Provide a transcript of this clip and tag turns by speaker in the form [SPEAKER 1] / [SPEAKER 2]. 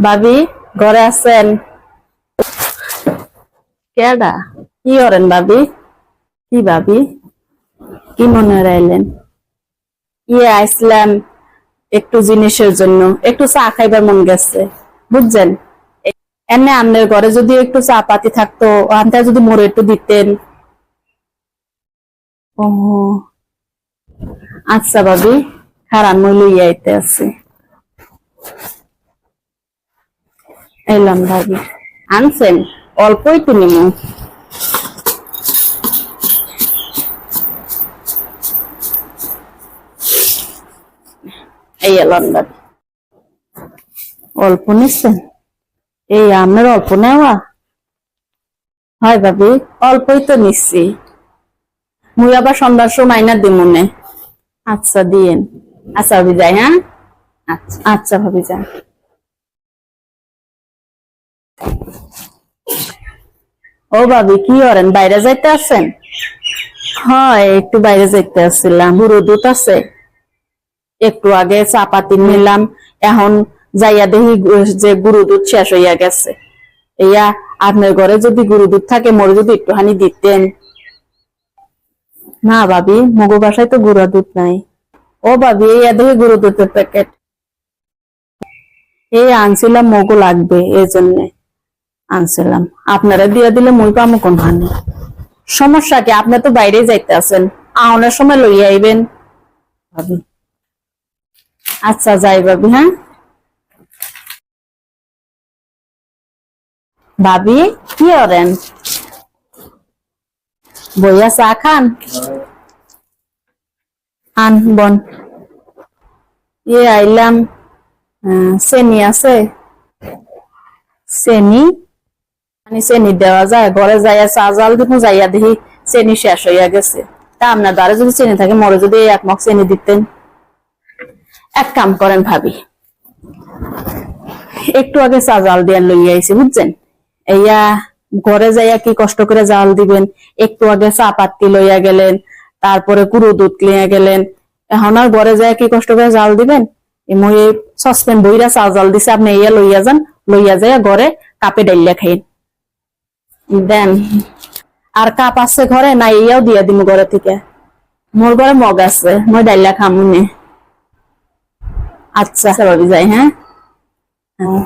[SPEAKER 1] ভাবি, ঘরে আছেন? কেডা? কি করেন ভাবি? কি ভাবি? কি মনে রাইলেন ইয়ে আইসলাম একটু জিনিসের জন্য। একটু চা খাইবার মন গেছে। বুঝছেন? এমনি আপনার ঘরে যদি একটু চা পাতি থাকতো ওখানটা যদি মোড়ে একটু দিতেন। ও আচ্ছা ভাবি খারাপ মই লইয়া আইতে আছে। এলাম ভাবি। আনছেন? অল্পই তো নিমু। এই এলাম ভাবি। অল্প নিচ্ছেন এই আপনার অল্প নেওয়া? হয় ভাবি অল্পই তো নিচ্ছি। মুই আবার সন্ধ্যার সময় না দিমুনে আচ্ছা দিয়েন। আচ্ছা ভাবি যাই হ্যাঁ? আচ্ছা। আচ্ছা ভাবি যান ও ভাবি কি করেন? বাইরে যাইতে আছেন? হয় একটু বাইরে যাইতে আসছিলাম। বুড়ো দুধ আছে? একটু আগে চাপাতি নিলাম। এখন যাইয়া দেখি যে গুরু দুধ শেষ হইয়া গেছে। ইয়া আপনার ঘরে যদি গুরু দুধ থাকে মোর যদি একটুখানি দিতেন। না ভাবি মগু বাসায় তো গুঁড়া দুধ নাই। ও ভাবি এই দেখি গুঁড়ো দুধের প্যাকেট। এই আনছিলাম মগু লাগবে এই জন্য। আনছিলাম। আপনারা দিয়ে দিলে মই পামো কোন হানি সমস্যা কি? আপনি তো বাইরে যাইতে আছেন। আওনার সময় লইয়া আইবেন। আচ্ছা যাই ভাবি হ্যাঁ? ভাবি, কি করেন? বইয়া চা খান? আন, বন। ইয়ে আইলাম চেনি আছে। চেনি? মানে চেনি দেওয়া যায়, ঘরে যাইয়া চা জাল দিব যাইয়া দেখি চেনি শেষ হইয়া গেছে। তা আপনার দ্বারা যদি চেনি থাকে, মরে যদি এক মগ চেনি দিতেন। এক কাম করেন ভাবি, একটু আগে চা জাল দিয়ে লইয়া আইছি, বুঝছেন? এইয়া ঘরে যাইয়া কি কষ্ট করে জাল দিবেন? একটু আগে চা পাত্তি লইয়া গেলেন, তারপরে কুরু দুধ লিয়া গেলেন। এখন আর ঘরে যাইয়া কি কষ্ট করে জাল দিবেন? মই সসপেন বইরা চা জাল দিছে, আপনি ইয়া লইয়া যান, লইয়া যাইয়া ঘরে কাপে ডাইলিয়া খাইন। দেন আর কাপ আছে ঘরে? না ইয়াও দিয়ে দিম ঘরে থেকে। মোর ঘরে মগ আছে, মই ডাইলা খামুনে আচ্ছা ভাবি যাই হ্যাঁ? হ্যাঁ।